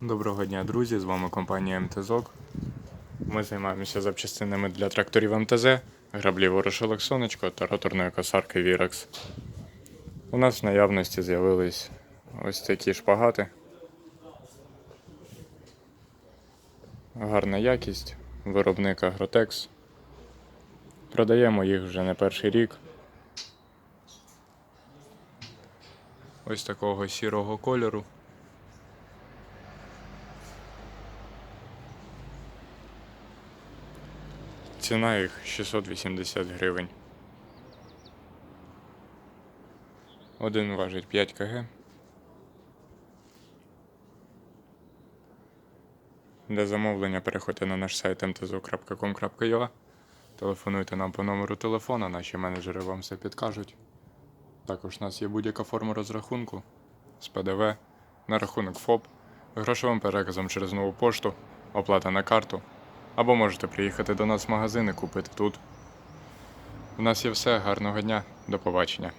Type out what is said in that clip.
Доброго дня, друзі! З вами компанія МТЗОК. Ми займаємося запчастинами для тракторів МТЗ, граблів ворошилок сонечко та роторної косарки Virax. У нас в наявності з'явились ось такі шпагати. Гарна якість, виробник Агротекс. Продаємо їх вже не перший рік. Ось такого сірого кольору. Ціна їх 680 гривень. Один важить 5 кг. Для замовлення переходьте на наш сайт mtzo.com.ua Телефонуйте нам по номеру телефона, наші менеджери вам все підкажуть. Також у нас є будь-яка форма розрахунку з ПДВ, на рахунок ФОП, грошовим переказом через нову пошту, оплата на карту. Або можете приїхати до нас в магазин і купити тут. У нас є все. Гарного дня. До побачення.